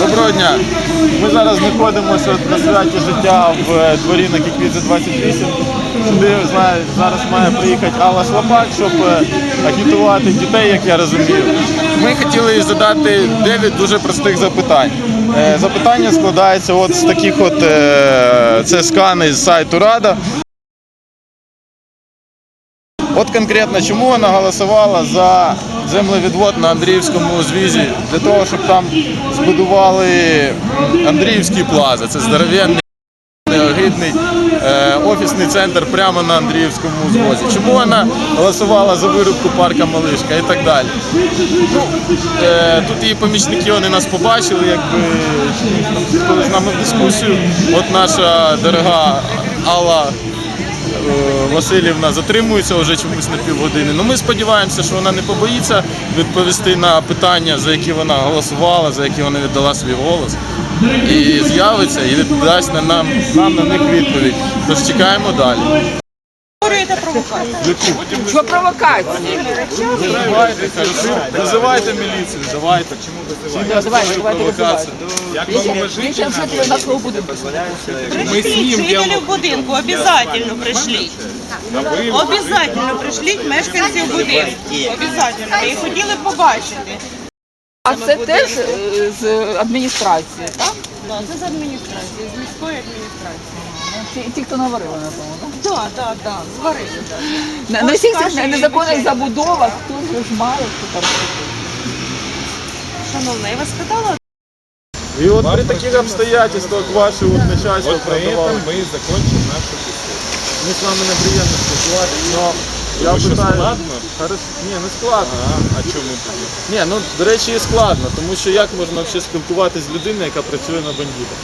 Доброго дня. Ми зараз знаходимося на святі життя в дворі на Кіквідзе 28. Сюди зараз має приїхати Алла Шлапак, щоб е, агітувати дітей, як я розумію. Ми хотіли задати 9 дуже простих запитань. Е, Запитання складаються от з таких от е, це скани з сайту Рада. От конкретно, чому вона голосувала за землевідвод на Андріївському звізі? Для того, щоб там збудували м, Андріївський плаза. Це здоровенний, огидний е, офісний центр прямо на Андріївському звозі. Чому вона голосувала за вирубку парка Малишка і так далі? Ну, е, тут її помічники вони нас побачили, якби коли з нами в дискусію. От наша дорога Алла Васильівна затримується вже чомусь на півгодини. Ну ми сподіваємося, що вона не побоїться відповісти на питання, за які вона голосувала, за які вона віддала свій голос. І з'явиться і віддасть на нам, нам на них відповідь. Тож чекаємо далі. Що провокація? Давайте, визивайте міліцію, давайте. Чому визивайте? Давайте, давайте провокацію. Він ще жителі нашого будинку. Пришліть жителів будинку, обов'язково пришліть. Обов'язково пришліть мешканців будинку. Обов'язково. І хотіли побачити. А це теж е, з адміністрації, так? Да, це з адміністрації, з міської адміністрації. Ті, ті, хто наварили, напевно, так? Так, так, так, зварили. На, на всіх цих незаконних забудовах хто ж знає, що там робити. Шановна, я вас питала, І от при таких обстоятельствах ваше от начальство Вот на продавало. этом мы и закончим нашу беседу. Ми з вами неприємно спілкуватися, але я Тому що питаю. складно? Хорошо. Ні, не складно. А, а чому тоді? Ні, ну до речі, і складно, тому що як можна взагалі спілкуватися з людиною, яка працює на бандита?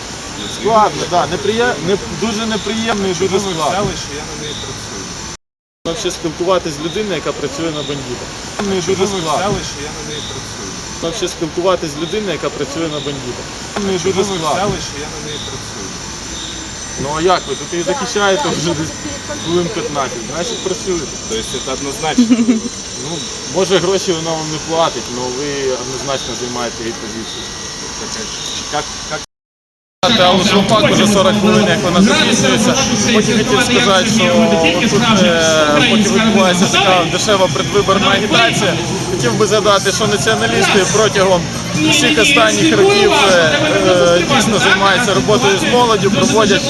Складно, так, да, неприє... не... дуже неприємно і дуже Ви складно. взяли, що я на неї працюю. Взагалі спілкуватися з людиною, яка працює на бандита. Ну, і дуже Ви складно. взяли, що я на неї працюю. Взагалі спілкуватися з людиною, яка працює на бандита. Ну, і дуже Ви складно. взяли, що я на неї працюю. Ну а як ви? Тут її захищаєте вже десь хвилин 15, значить працюєте. Тобто це однозначно. Ну, може гроші вона вам не платить, але ви однозначно займаєте її позицію. Как, как Аллу Шлопак уже 40 хвилин, як вона записується. Потім хотів сказати, що тут, е, поки відбувається така дешева предвиборна агітація, хотів би задати, що націоналісти протягом всіх останніх років е, е, дійсно займаються роботою з молоддю, проводять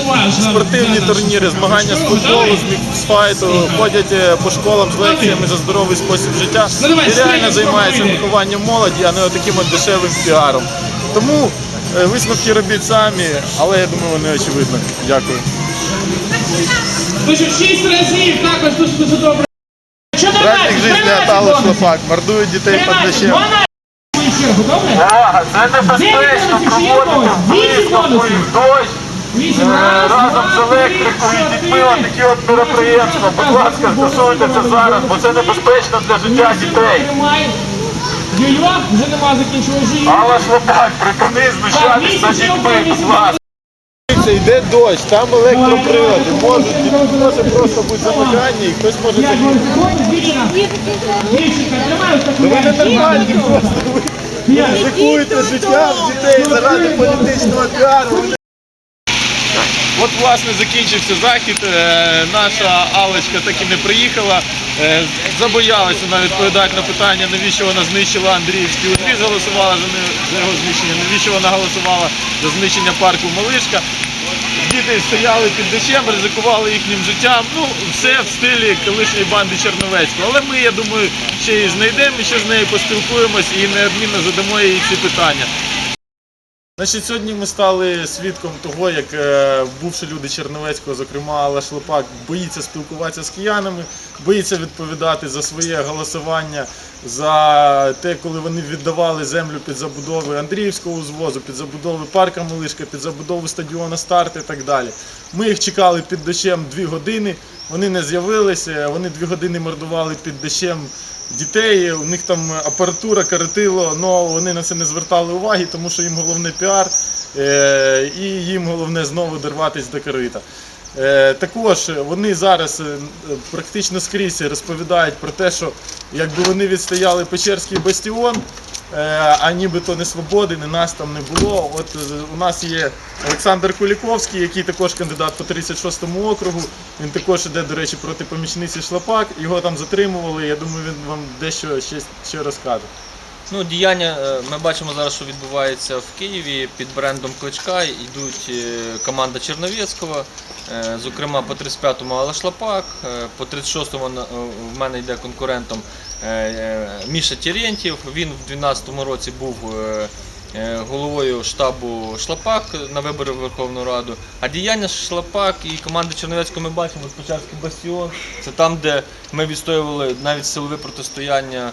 спортивні турніри, змагання з футболу, з міксфайту, ходять по школам з лекціями за здоровий спосіб життя і реально займаються вихованням молоді, а не отаким от дешевим піаром. Тому Висновки робіть самі, але я думаю, вони очевидні. Дякую. Шість разів також дуже дуже добре. Праздник життя Аталу Шлопак. Мордують дітей під дощем. Увага! Це небезпечно проводити близько дощ е, разом з електрикою і дітьми такі от мероприємства. Будь ласка, стосуйтеся зараз, бо це небезпечно для життя дітей. Юйок вже нема закінчував життя. Алла Шлопак, припини знущатись над дітьми, будь ласка. Йде дощ, там електроприлади, можуть, може просто бути замикання і хтось може тримаю Ну ви ненормальні просто. Ви ризикуєте життям дітей заради політичного піару. Ви От власне закінчився захід. Е, Наша Алечка так і не приїхала. Е, Забоялася вона відповідати на питання, навіщо вона знищила Андріївський узвіз, голосувала за його знищення, навіщо вона голосувала за знищення парку Малишка. Діти стояли під дощем, ризикували їхнім життям. Ну, все в стилі колишньої банди Черновецького. Але ми, я думаю, ще її знайдемо, ще з нею поспілкуємось і неодмінно задамо їй ці питання. Значить, сьогодні ми стали свідком того, як е, бувші люди Черновецького, зокрема Алла Шлопак, боїться спілкуватися з киянами, боїться відповідати за своє голосування, за те, коли вони віддавали землю під забудови Андріївського узвозу, під забудови парка Малишка, під забудову стадіона Старт і так далі. Ми їх чекали під дощем дві години, вони не з'явилися, вони дві години мордували під дощем дітей, у них там апаратура, каратило, але вони на це не звертали уваги, тому що їм головне піар е, і їм головне знову дорватися до корита. Е, також вони зараз е, практично скрізь розповідають про те, що якби вони відстояли Печерський бастіон, е, а нібито не свободи, не нас там не було. От у нас є Олександр Куліковський, який також кандидат по 36-му округу. Він також іде, до речі, проти помічниці Шлапак. Його там затримували. Я думаю, він вам дещо ще, ще розкаже. Ну, діяння е, ми бачимо зараз, що відбувається в Києві під брендом Кличка. Йдуть е, команда Черновецького, е, зокрема по 35-му Алла Шлапак, по 36-му е, в мене йде конкурентом Міша Терентьєв. Він в 2012 році був головою штабу Шлапак на вибори в Верховну Раду. А діяння Шлапак і команди Черновецького ми бачимо Печерський бастіон. Це там, де ми відстоювали навіть силове протистояння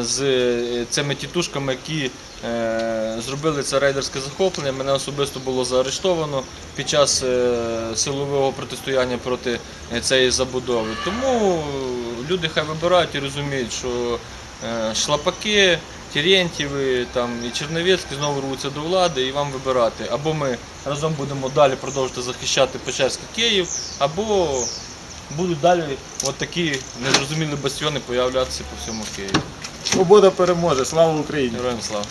з е, цими тітушками, які е, зробили це рейдерське захоплення. Мене особисто було заарештовано під час е, силового протистояння проти е, цієї забудови. Тому е, люди хай вибирають і розуміють, що е, шлапаки, Терентьєви і Черновецькі знову рвуться до влади і вам вибирати. Або ми разом будемо далі продовжувати захищати Печерський Київ, або будуть далі от такі незрозумілі бастіони появлятися по всьому Києві. Свобода переможе, слава Україні! Героям слава!